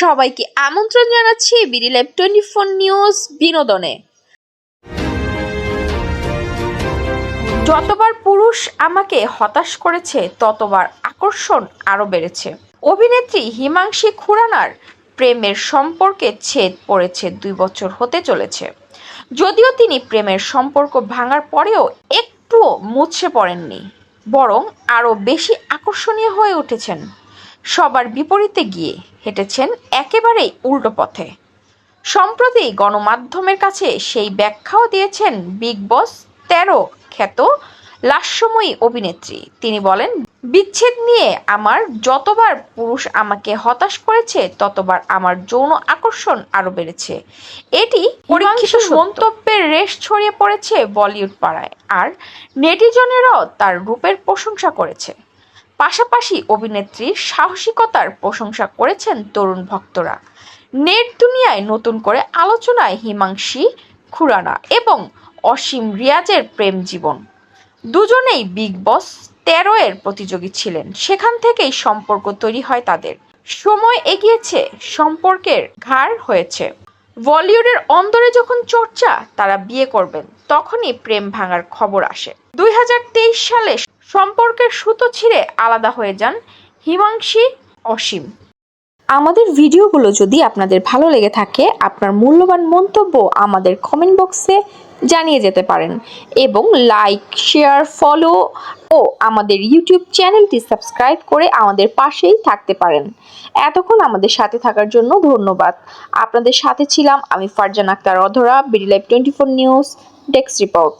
সবাইকে আমন্ত্রণ জানাচ্ছি BD live twenty four news বিনোদনে। যতবার পুরুষ আমাকে হতাশ করেছে, ততবার আকর্ষণ আরও বেড়েছে। অভিনেত্রী হিমাংশী খুরানার প্রেমের সম্পর্কে ছেদ পড়েছে দুই বছর হতে চলেছে। যদিও তিনি প্রেমের সম্পর্ক ভাঙার পরেও একটুও মুছে পড়েননি, বরং আরও বেশি আকর্ষণীয় হয়ে উঠেছেন। সবার বিপরীতে গিয়ে হেঁটেছেন একেবারেই উল্টো পথে। সম্প্রতি গণমাধ্যমের কাছে সেই ব্যাখ্যাও দিয়েছেন বিগ বস তেরো খ্যাত লাস্যময়ী অভিনেত্রী। তিনি বলেন বিচ্ছেদ নিয়ে আমার যতবার পুরুষ আমাকে হতাশ করেছে ততবার আমার যৌন আকর্ষণ আরও বেড়েছে। এটি পরীক্ষিত মন্তব্যের রেশ ছড়িয়ে পড়েছে বলিউড পাড়ায় আর নেটিজনেরাও তার রূপের প্রশংসা করেছে। পাশাপাশি অভিনেত্রীর সাহসিকতার প্রশংসা করেছেন তরুণ ভক্তরা। নেট দুনিয়ায় নতুন করে আলোচনায় হিমাংশী, খুরানা এবং অসীম রিয়াজের প্রেম জীবন। দুজনেই বিগ বস তেরো এর প্রতিযোগী ছিলেন। সেখান থেকেই সম্পর্ক তৈরি হয় তাদের। সময় এগিয়েছে, সম্পর্কের ঘাড় হয়েছে। বলিউডের অন্দরে যখন চর্চা, তারা বিয়ে করবেন, তখনই প্রেম ভাঙার খবর আসে। দুই হাজার তেইশ সালে সম্পর্কের সুতো ছিঁড়ে আলাদা হয়ে যান হিমাংশী অসীম। আমাদের ভিডিওগুলো যদি আপনাদের ভালো লেগে থাকে, আপনার মূল্যবান মন্তব্য আমাদের কমেন্ট বক্সে জানিয়ে যেতে পারেন এবং লাইক শেয়ার ফলো ও আমাদের ইউটিউব চ্যানেলটি সাবস্ক্রাইব করে আমাদের পাশেই থাকতে পারেন। এতক্ষণ আমাদের সাথে থাকার জন্য ধন্যবাদ। আপনাদের সাথে ছিলাম আমি Farzan Akter Adhora BD live twenty four news desk report